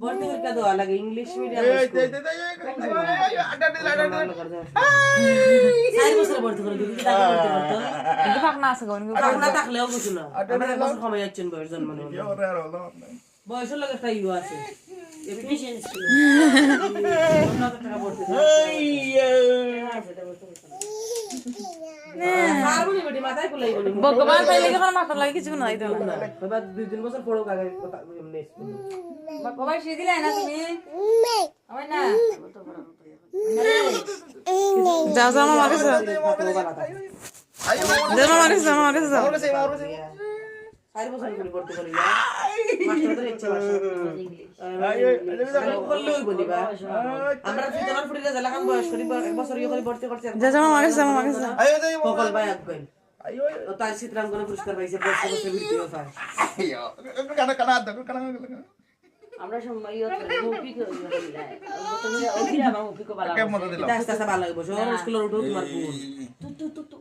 হবে ভর্তি করে দেওয়া লাগে ইংলিশ মিডিয়াম চার বছর ভর্তি করে দিবি তাকে ভর্তি করতে কিন্তু ফাঁক না আছে কোন আর না থাকলেও কিছু না আমরা বছর কমে যাচ্ছেন বয়স জন্মানো বয়সের লোক একটা ইউ আছে এপ্লিকেশন ছিল টাকা ভর্তি ভগবান পাইলে কি মাথা লাগে কিছু নাই তো না এবার দুই তিন বছর পড়ো আগে কথা এমনি স্কুলে যাও যাও মামার কাছে যাও। যাও মামার কাছে যাও মামার কাছে যাও চার বছর না আমরা বছর ইয়ে কাছে যাও কাছে ভাই আগুন ও তার চিত্রাঙ্কনে পুরস্কার পাইছে আমরা সময় আস্তে আস্তে ভালো লাগবে সব স্কুলের উঠো তোমার তু